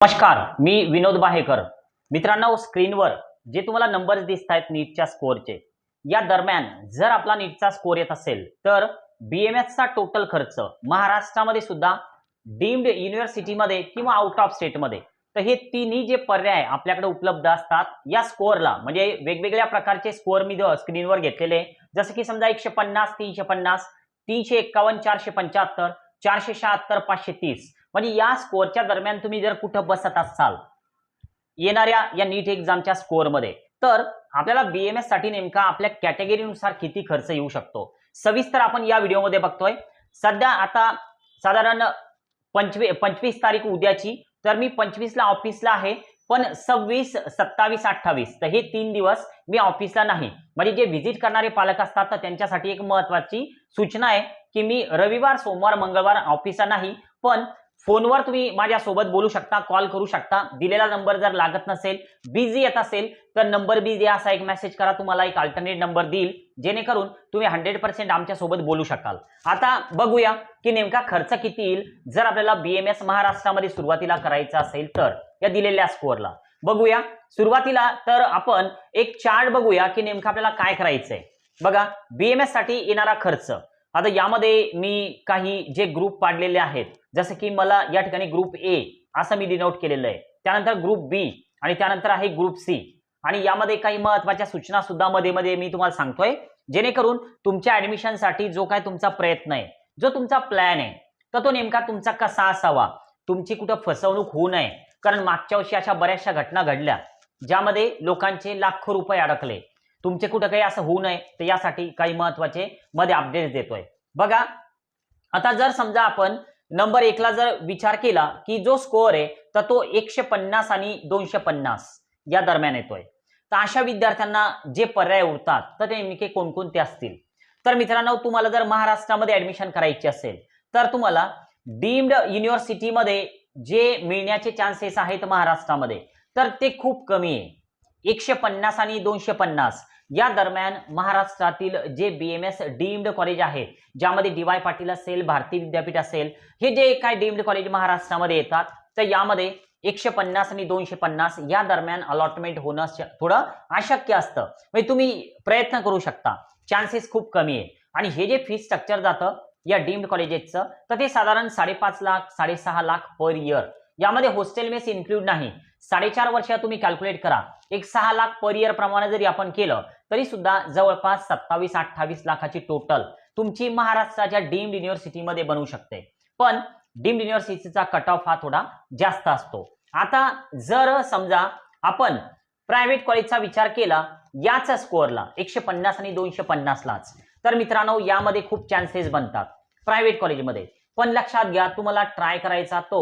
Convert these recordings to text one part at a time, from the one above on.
नमस्कार मी विनोद बाहेकर. मित्रांनो स्क्रीनवर जे तुम्हाला नंबर्स दिसत आहेत नीटच्या स्कोअरचे या दरम्यान जर आपला नीटचा स्कोअर येत असेल तर बीएमएसचा टोटल खर्च महाराष्ट्रामध्ये सुद्धा डीम्ड युनिव्हर्सिटीमध्ये किंवा आउट ऑफ स्टेटमध्ये तर हे तिन्ही जे पर्याय आपल्याकडे उपलब्ध असतात या स्कोअरला म्हणजे वेगवेगळ्या प्रकारचे स्कोअर मी स्क्रीनवर घेतलेले. जसं की समजा एकशे पन्नास तीनशे पन्नास तीनशे एक्कावन्न चारशे पंच्याहत्तर चारशे शहात्तर पाचशे तीस. म्हणजे या स्कोअरच्या दरम्यान तुम्ही जर कुठं बसत असाल येणाऱ्या या नीट एक्झामच्या स्कोअरमध्ये तर आपल्याला बीएमएससाठी नेमका आपल्या कॅटेगरीनुसार किती खर्च येऊ शकतो? सविस्तर आपण या व्हिडिओमध्ये बघतोय. सध्या आता साधारण पंचवी पंचवीस तारीख उद्याची तर मी पंचवीसला ऑफिसला आहे पण सव्वीस सत्तावीस अठ्ठावीस तर हे तीन दिवस मी ऑफिसला नाही. म्हणजे जे व्हिजिट करणारे पालक असतात तर त्यांच्यासाठी एक महत्वाची सूचना आहे की मी रविवार सोमवार मंगळवार ऑफिसला नाही पण फोनवर तुम्ही माझ्यासोबत बोलू शकता कॉल करू शकता. दिलेला नंबर जर लागत नसेल बिझी येत असेल तर नंबर बिझी असा एक मेसेज करा तुम्हाला एक अल्टरनेट नंबर देईल. जेणेकरून तुम्ही हंड्रेड पर्सेंट आमच्यासोबत बोलू शकाल. आता बघूया की नेमका खर्च किती येईल. जर आपल्याला बीएमएस महाराष्ट्रामध्ये सुरुवातीला करायचा असेल तर या दिलेल्या स्कोअरला बघूया. सुरुवातीला तर आपण एक चार्ट बघूया की नेमकं आपल्याला काय करायचंय. बघा बीएमएससाठी येणारा खर्च. आता यामध्ये मी काही जे ग्रुप पाडलेले आहेत जसं की मला या ठिकाणी ग्रुप ए असं मी डिनोट केलेलं आहे. त्यानंतर ग्रुप बी आणि त्यानंतर आहे ग्रुप सी आणि यामध्ये काही महत्त्वाच्या सूचना सुद्धा मध्ये मध्ये मी तुम्हाला सांगतोय. जेणेकरून तुमच्या ऍडमिशनसाठी जो काय तुमचा प्रयत्न आहे जो तुमचा प्लॅन आहे तर तो नेमका तुमचा कसा असावा? तुमची कुठं फसवणूक होऊ नये? कारण मागच्या वर्षी अशा बऱ्याचशा घटना घडल्या ज्यामध्ये लोकांचे लाखो रुपये अडकले. तुमचे कुठं काही असं होऊ नये तर यासाठी काही महत्त्वाचे मध्ये अपडेट देतोय. बघा आता जर समजा आपण नंबर एकला जर विचार केला की जो स्कोअर आहे तर तो एकशे पन्नास आणि दोनशे पन्नास या दरम्यान येतोय. तर अशा विद्यार्थ्यांना जे पर्याय उरतात तर ते नेमके कोणकोणते असतील? तर मित्रांनो तुम्हाला जर महाराष्ट्रामध्ये ऍडमिशन करायची असेल तर तुम्हाला डीम्ड युनिव्हर्सिटीमध्ये जे मिळण्याचे चान्सेस आहेत महाराष्ट्रामध्ये तर ते खूप कमी आहे. एकशे पन्नास आणि दोनशे पन्नास. या दरम्यान महाराष्ट्रातील जे B M S deemed college आहे ज्यामध्ये डी वाय पाटील असेल भारती विद्यापीठ असेल हे जे काय डीम्ड कॉलेज महाराष्ट्रामध्ये येतात तर यामध्ये एकशे पन्नास आणि दोनशे पन्नास या दरम्यान अलॉटमेंट होणं थोडं अशक्य असतं. म्हणजे तुम्ही प्रयत्न करू शकता. चान्सेस खूप कमी आहे आणि हे जे फी स्ट्रक्चर जातं या डीम्ड कॉलेजेसचं तर ते साधारण साडेपाच लाख साडेसहा लाख पर इयर यामध्ये हॉस्टेल मेस इन्क्लूड नाही. साडेचार वर्ष तुम्ही कॅल्क्युलेट करा. एक सहा लाख पर इयर प्रमाणे जरी आपण केलं तरी सुद्धा जवळपास सत्तावीस अठ्ठावीस लाखाची टोटल तुमची महाराष्ट्राच्या डीम्ड युनिव्हर्सिटीमध्ये बनवू शकते. पण डीम्ड युनिव्हर्सिटीचा कट ऑफ हा थोडा जास्त असतो. आता जर समजा आपण प्रायव्हेट कॉलेजचा विचार केला याच स्कोअरला एकशे पन्नास आणि दोनशे पन्नासलाच तर मित्रांनो यामध्ये खूप चान्सेस बनतात प्रायव्हेट कॉलेजमध्ये पण लक्षात घ्या तुम्हाला ट्राय करायचा तो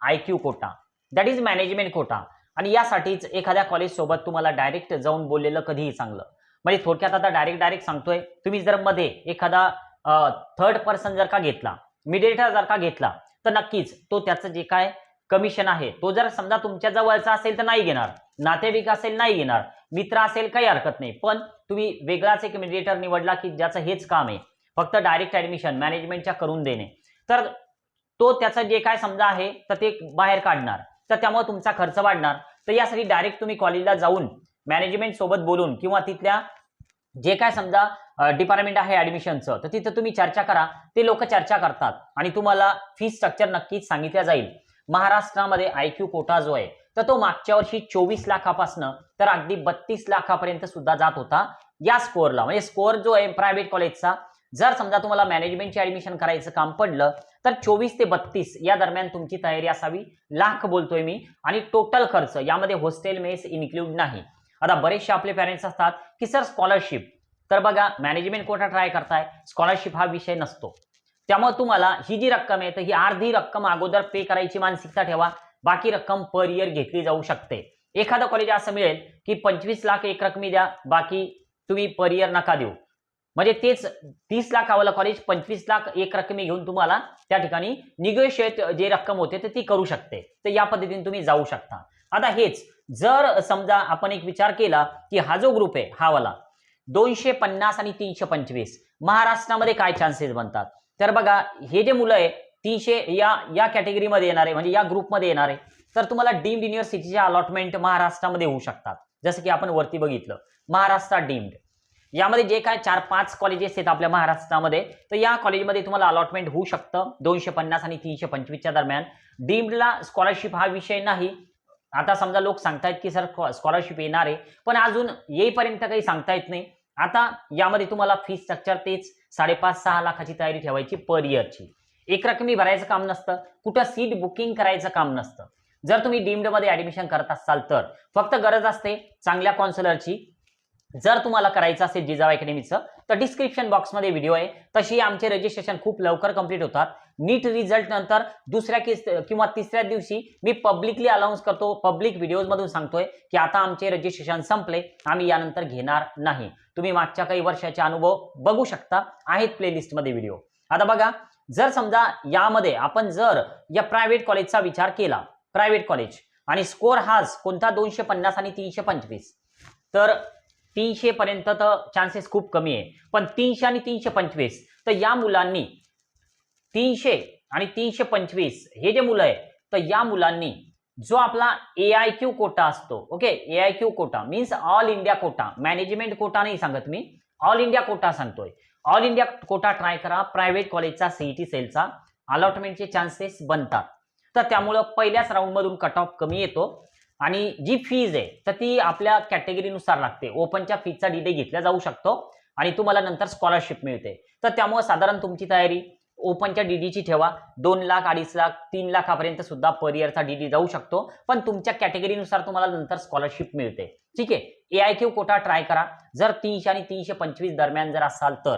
I Q quota that is management quota आणि यासाठीच एखाद्या कॉलेज सोबत तुम्हाला डायरेक्ट जाऊन बोललेलं कधीही चांगलं. म्हणजे थोडक्यात आता डायरेक्ट डायरेक्ट सांगतोय. तुम्ही जर मध्ये एखादा थर्ड पर्सन जर का घेतला मिडिएटर जर का घेतला तर नक्कीच तो त्याचं जे काय कमिशन आहे तो जर समजा तुमच्या जवळचा असेल तर नाही घेणार. नातेवाईक असेल नाही घेणार. मित्र असेल काही हरकत नाही. पण तुम्ही वेगळाच एक मिडिएटर निवडला की ज्याचं हेच काम आहे. फक्त डायरेक्ट ऍडमिशन मॅनेजमेंटच्या करून देणे. तर तो त्याचं जे काय समजा आहे तर ते बाहेर काढणार. तर त्यामुळे तुमचा खर्च वाढणार. तर यासाठी डायरेक्ट तुम्ही कॉलेजला जाऊन मॅनेजमेंट सोबत बोलून किंवा तिथल्या जे काय समजा डिपार्टमेंट आहे ऍडमिशनचं तर तिथं तुम्ही चर्चा करा. ते लोक चर्चा करतात आणि तुम्हाला फी स्ट्रक्चर नक्कीच सांगितल्या जाईल. महाराष्ट्रामध्ये आय क्यू कोटा जो आहे तर तो मागच्या वर्षी चोवीस लाखापासनं तर अगदी बत्तीस लाखापर्यंत सुद्धा जात होता. या स्कोअरला म्हणजे स्कोअर जो आहे प्रायव्हेट कॉलेजचा जर समजा तुम्हाला मॅनेजमेंटची ऍडमिशन करायचं काम पडलं तर चोवीस ते बत्तीस या दरम्यान तुमची तयारी असावी. लाख बोलतोय मी. आणि टोटल खर्च यामध्ये हॉस्टेल मेस इन्क्लूड नाही. आता बरेचसे आपले पॅरेंट्स असतात की सर स्कॉलरशिप तर बघा मॅनेजमेंट कोटा ट्राय करताय? स्कॉलरशिप हा विषय नसतो. त्यामुळे तुम्हाला ही जी रक्कम आहे तर ही अर्धी रक्कम अगोदर पे करायची मानसिकता ठेवा. बाकी रक्कम पर इयर घेतली जाऊ शकते. एखादं कॉलेज असं मिळेल की पंचवीस लाख एक रकमी द्या बाकी तुम्ही पर इयर नका देऊ. म्हणजे तेच तीस लाखावाला कॉलेज पंचवीस लाख एक रकमी घेऊन तुम्हाला त्या ठिकाणी निगोशिएट जे रक्कम होते तर ती करू शकते. तर या पद्धतीने तुम्ही जाऊ शकता. आता हेच जर समजा आपण एक विचार केला की हा जो ग्रुप आहे हा वाला दोनशे पन्नास आणि तीनशे पंचवीस महाराष्ट्रामध्ये काय चान्सेस बनतात? तर बघा हे जे मुलं आहे तीनशे या या कॅटेगरीमध्ये येणार आहे म्हणजे या ग्रुपमध्ये येणार आहे तर तुम्हाला डीम्ड युनिव्हर्सिटीचे अलॉटमेंट महाराष्ट्रामध्ये होऊ शकतात. जसं की आपण वरती बघितलं महाराष्ट्र डीम्ड यामध्ये जे काय चार पाच कॉलेजेस आहेत आपल्या महाराष्ट्रामध्ये तर या कॉलेजमध्ये तुम्हाला अलॉटमेंट होऊ शकतं दोनशे पन्नास आणि तीनशे पंचवीसच्या दरम्यान. डीम्डला स्कॉलरशिप हा विषय नाही आता समजा लोक सांगतायत की सर स्कॉलरशिप येणार आहे. पण अजून येईपर्यंत काही सांगता येत नाही. आता यामध्ये तुम्हाला फी स्ट्रक्चर तेच साडेपाच सहा लाखाची तयारी ठेवायची पर इयरची एक रकमी भरायचं काम नसतं. कुठं सीट बुकिंग करायचं काम नसतं. जर तुम्ही डीम्डमध्ये ऍडमिशन करत असाल तर. फक्त गरज असते चांगल्या कॉन्सलरची जर तुम्हाला करायचं असेल जिजाऊ अकॅडमीचं तर डिस्क्रिप्शन बॉक्समध्ये व्हिडिओ आहे. तशी आमचे रजिस्ट्रेशन खूप लवकर कंप्लीट होतात. नीट रिझल्ट नंतर दुसऱ्या किस किंवा तिसऱ्या दिवशी मी पब्लिकली अनाऊन्स करतो. पब्लिक व्हिडिओजमधून सांगतोय की आता आमचे रजिस्ट्रेशन संपले. आम्ही यानंतर घेणार नाही. तुम्ही मागच्या काही वर्षाचे अनुभव बघू शकता. आहेत प्लेलिस्टमध्ये व्हिडिओ आता बघा जर समजा यामध्ये आपण जर या प्रायव्हेट कॉलेजचा विचार केला प्रायव्हेट कॉलेज आणि स्कोर हाच कोणता दोनशे पन्नास आणि तीनशे पंचवीस तर तीनशे पर्यंत तर चान्सेस खूप कमी आहे. पण तीनशे आणि तीनशे पंचवीस तर या मुलांनी तीनशे आणि तीनशे पंचवीस हे जे मुलं आहे तर या मुलांनी जो आपला ए आय क्यू कोटा असतो okay A I Q quota means all India quota management quota नाही सांगत मी ऑल इंडिया कोटा सांगतोय. ऑल इंडिया कोटा ट्राय करा प्रायव्हेट कॉलेजचा सीईटी सेलचा अलॉटमेंटचे चान्सेस बनतात. तर त्यामुळं पहिल्याच राऊंडमधून कट ऑफ कमी येतो. आणि जी फीज आहे तर ती आपल्या कॅटेगरीनुसार लागते. ओपनच्या फीजचा डिटे घेतला जाऊ शकतो आणि तुम्हाला नंतर स्कॉलरशिप मिळते. तर त्यामुळे साधारण तुमची तयारी ओपनच्या डीडीची ठेवा. दोन लाख अडीच लाख तीन लाखापर्यंत सुद्धा पर इयरचा डीडी जाऊ शकतो. पण तुमच्या कॅटेगरीनुसार तुम्हाला नंतर स्कॉलरशिप मिळते. ठीक आहे? A I Q quota try करा. जर तीनशे आणि तीनशे पंचवीस दरम्यान जर असाल तर.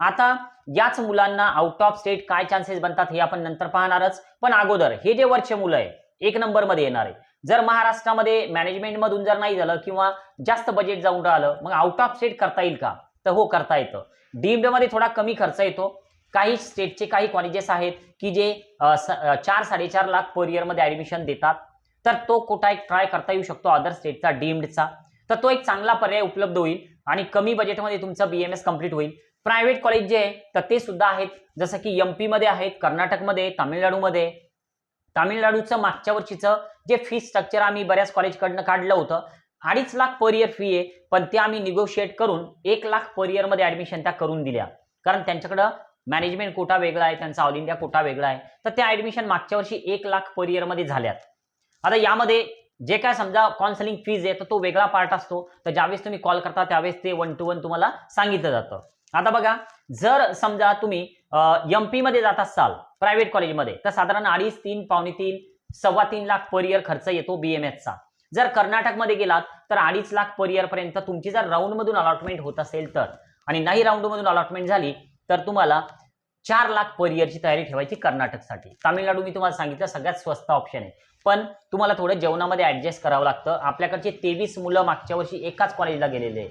आता याच मुलांना आउट ऑफ स्टेट काय चान्सेस बनतात हे आपण नंतर पाहणारच. पण अगोदर हे जे वरचे मुलं आहे एक नंबरमध्ये येणार आहे. जर महाराष्ट्रामध्ये मॅनेजमेंटमधून जर नाही झालं किंवा जास्त बजेट जाऊन राहिलं मग आउट ऑफ स्टेट करता येईल का? तर हो करता येतं. डीम्डमध्ये थोडा कमी खर्च येतो. काही स्टेटचे काही कॉलेजेस आहेत की जे चार साडेचार लाख पर इयरमध्ये ऍडमिशन देतात. तर तो कोटा एक ट्राय करता येऊ शकतो अदर स्टेटचा डीम्डचा तर तो एक चांगला पर्याय उपलब्ध होईल आणि कमी बजेटमध्ये तुमचं बी एम एस कंप्लीट होईल. प्रायव्हेट कॉलेज जे आहे तर ते सुद्धा आहेत. जसं की एममध्ये आहेत कर्नाटकमध्ये तामिळनाडूमध्ये. तामिळनाडूचं मागच्या वर्षीचं जे फी स्ट्रक्चर आम्ही बऱ्याच कॉलेजकडनं काढलं होतं अडीच लाख पर इयर फी आहे पण ते आम्ही निगोशिएट करून एक लाख पर इयरमध्ये ऍडमिशन त्या करून दिल्या. कारण त्यांच्याकडं मॅनेजमेंट कोटा वेगळा आहे त्यांचा ऑल इंडिया कोटा वेगळा आहे तर त्या ऍडमिशन मागच्या वर्षी एक लाख पर इयरमध्ये झाल्यात. आता यामध्ये जे काय समजा काउन्सलिंग फीज आहे तर तो वेगळा पार्ट असतो. तर ज्यावेळेस तुम्ही कॉल करता त्यावेळेस ते वन टू वन तुम्हाला सांगितलं जातं. आता बघा जर समजा तुम्ही एममध्ये जात असाल प्रायव्हेट कॉलेजमध्ये तर साधारण अडीच तीन पावणे तीन सव्वा तीन लाख पर इयर खर्च येतो बीएमएसचा जर कर्नाटकमध्ये गेलात तर अडीच लाख पर इयर पर्यंत तुमची जर राऊंडमधून अलॉटमेंट होत असेल तर आणि नाही राऊंडमधून अलॉटमेंट झाली तर तुम्हाला चार लाख पर इयरची तयारी ठेवायची कर्नाटकसाठी. तामिळनाडू मी तुम्हाला सांगितलं सगळ्यात स्वस्त ऑप्शन आहे. पण तुम्हाला थोडं जेवणामध्ये ऍडजस्ट करावं लागतं. आपल्याकडचे तेवीस मुलं मागच्या वर्षी एकाच कॉलेजला गेलेले आहे.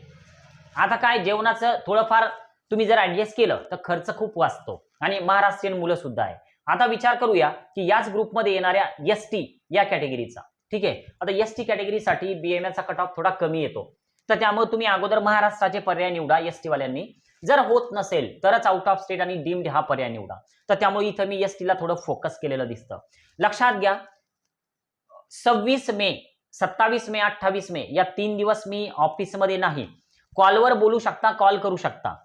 आता काय जेवणाचं थोडंफार तुम्ही जर ऍडजस्ट केलं तर खर्च खूप वाचतो. आणि महाराष्ट्रीयन मुलं सुद्धा आहे आता विचार करूया की याच ग्रुपमध्ये येणाऱ्या एस टी या कॅटेगरीचा ठीक आहे? आता एस टी कॅटेगरीसाठी बीएमएचा कट ऑफ थोडा कमी येतो. तर त्यामुळे तुम्ही अगोदर महाराष्ट्राचे पर्याय निवडा एस टी वाल्यांनी. जर होत नसेल तरच आउट ऑफ स्टेट आणि डीम्ड हा पर्याय निवडा. तर त्यामुळे इथं मी एस टीला थोडं फोकस केलेलं दिसतं. लक्षात घ्या सव्वीस मे सत्तावीस मे अठ्ठावीस मे या तीन दिवस मी ऑफिसमध्ये नाही. कॉलवर बोलू शकता कॉल करू शकता.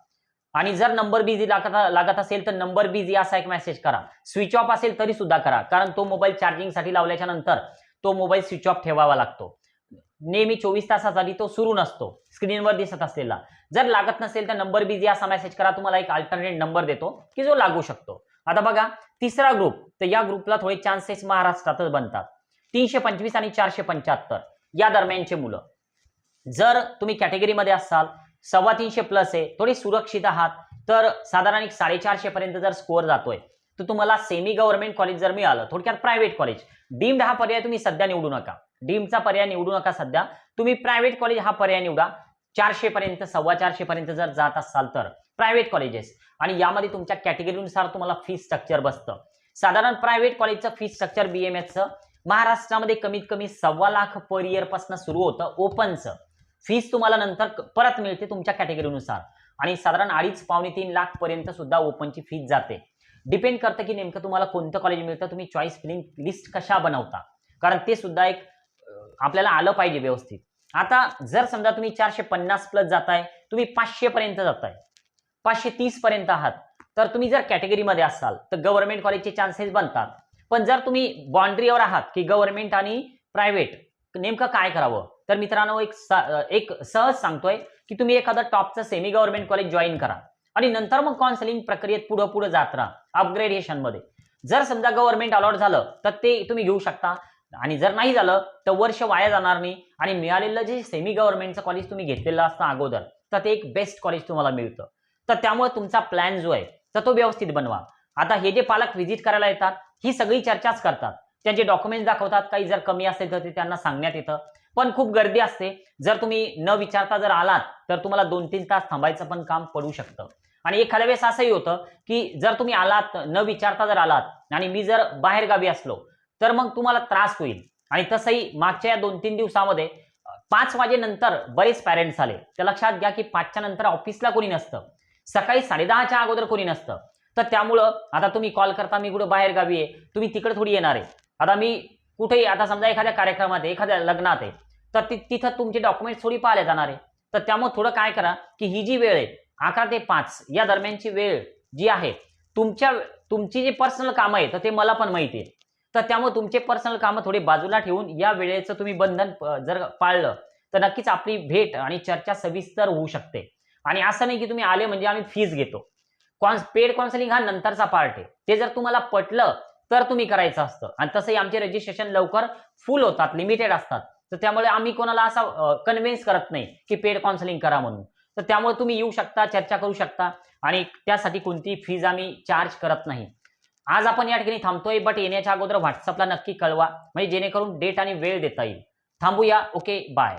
आणि जर नंबर बिझी लागत लागत असेल तर नंबर बिझी असा एक मेसेज करा. स्विच ऑफ असेल तरी सुद्धा करा. कारण तो मोबाईल चार्जिंगसाठी लावल्याच्या नंतर तो मोबाईल स्विच ऑफ ठेवावा लागतो. नेहमी चोवीस तासासाठी तो सुरू नसतो. स्क्रीनवर दिसत असलेला. जर लागत नसेल तर नंबर बिझी असा मेसेज करा. तुम्हाला एक अल्टरनेट नंबर देतो की जो लागू शकतो. आता बघा तिसरा ग्रुप तर या ग्रुपला थोडे चान्सेस महाराष्ट्रातच बनतात. तीनशे पंचवीस आणि चारशे पंच्याहत्तर. या दरम्यानचे मुलं. जर तुम्ही कॅटेगरीमध्ये असाल सव्वा तीनशे प्लस आहे. थोडी सुरक्षित आहात. तर साधारण एक साडेचारशे पर्यंत जर स्कोअर जातोय तर तुम्हाला सेमी गव्हर्नमेंट कॉलेज जर मिळालं थोडक्यात प्रायव्हेट कॉलेज डीम्ड हा पर्याय तुम्ही सध्या निवडू नका. डीमचा पर्याय निवडू नका सध्या. तुम्ही प्रायव्हेट कॉलेज हा पर्याय निवडा. चारशे पर्यंत सव्वा चारशे पर्यंत जर जात असाल तर प्रायव्हेट कॉलेजेस आणि यामध्ये तुमच्या कॅटेगरीनुसार तुम्हाला फी स्ट्रक्चर बसतं. साधारण प्रायव्हेट कॉलेजचं फी स्ट्रक्चर बीएमएसचं महाराष्ट्रामध्ये कमीत कमी सव्वा लाख पर इयरपासून सुरू होतं ओपनचं फीस तुम्हाला नंतर परत मिळते तुमच्या कॅटेगरीनुसार आणि साधारण अडीच पावणे तीन लाख पर्यंत सुद्धा ओपनची फीस जाते. डिपेंड करतं की नेमकं तुम्हाला कोणतं कॉलेज मिळतं तुम्ही चॉईस फिलिंग लिस्ट कशा बनवता? कारण ते सुद्धा एक आपल्याला आलं पाहिजे व्यवस्थित. आता जर समजा तुम्ही चारशे पन्नास प्लस जाताय तुम्ही पाचशे पर्यंत जाताय. पाचशे तीस पर्यंत आहात. तर तुम्ही जर कॅटेगरीमध्ये असाल तर गव्हर्नमेंट कॉलेजचे चान्सेस बनतात. पण जर तुम्ही बाउंड्रीवर आहात की गव्हर्नमेंट आणि प्रायव्हेट नेमकं काय करावं? तर मित्रांनो एक एक सहज सांगतोय की तुम्ही एखादं टॉपचं सेमी गव्हर्नमेंट कॉलेज जॉईन करा आणि नंतर मग काउन्सिलिंग प्रक्रियेत पुढं पुढे जात राहा अपग्रेडेशनमध्ये जर समजा गव्हर्नमेंट अलॉट झालं तर ते तुम्ही घेऊ शकता. आणि जर नाही झालं तर वर्ष वाया जाणार नाही. आणि मिळालेलं जे सेमी गव्हर्नमेंटचं कॉलेज तुम्ही घेतलेलं असतं अगोदर तर ते एक बेस्ट कॉलेज तुम्हाला मिळतं. तर त्यामुळे तुमचा प्लॅन जो आहे तर तो व्यवस्थित बनवा. आता हे जे पालक व्हिजिट करायला येतात ही सगळी चर्चाच करतात. त्यांचे डॉक्युमेंट दाखवतात काही जर कमी असेल तर ते त्यांना सांगण्यात येतं. पण खूप गर्दी असते. जर तुम्ही न विचारता जर आलात तर तुम्हाला दोन तीन तास थांबायचं पण काम पडू शकतं. आणि एखाद्या वेळेस असंही होतं की जर तुम्ही आलात न विचारता जर आलात आणि मी जर बाहेर गावी असलो तर मग तुम्हाला त्रास होईल. आणि तसंही मागच्या या दोन तीन दिवसामध्ये पाच वाजेनंतर बरेच पॅरेंट्स आले. तर लक्षात घ्या की पाचच्या नंतर ऑफिसला कोणी नसतं. सकाळी साडेदहाच्या अगोदर कोणी नसतं. तर त्यामुळं आता तुम्ही कॉल करता मी कुठं बाहेर गावी आहे. तुम्ही तिकडे थोडी येणार आहे. आता मी कुठेही आता समजा एखाद्या कार्यक्रमात आहे एखाद्या लग्नात आहे तर तिथं तुमचे डॉक्युमेंट थोडी पाहिले जाणार आहे. तर त्यामुळे थोडं काय करा की ही जी वेळ आहे अकरा ते पाच या दरम्यानची वेळ जी आहे तुमच्या तुमची जी पर्सनल कामं आहे तर ते मला पण माहिती आहे. तर त्यामुळे तुमचे पर्सनल कामं थोडी बाजूला ठेवून या वेळेचं तुम्ही बंधन जर पाळलं तर नक्कीच आपली भेट आणि चर्चा सविस्तर होऊ शकते. आणि असं नाही की तुम्ही आले म्हणजे आम्ही फीज घेतो. कॉन्स पेड काउन्सिलिंग हा नंतरचा पार्ट आहे. ते जर तुम्हाला पटलं तर तुम्ही करायचं असतं. आणि तसंही आमचे रजिस्ट्रेशन लवकर फुल होतात लिमिटेड असतात. तर त्यामुळे आम्ही कोणाला असा कन्व्हिन्स करत नाही की पेड काउन्सिलिंग करा म्हणून. तर त्यामुळे तुम्ही येऊ शकता चर्चा करू शकता आणि त्यासाठी कोणती फीज आम्ही चार्ज करत नाही. आज आपण या ठिकाणी थांबतोय बट येण्याच्या अगोदर व्हॉट्सअपला नक्की कळवा. म्हणजे जेणेकरून डेट आणि वेळ देता येईल. थांबूया ओके बाय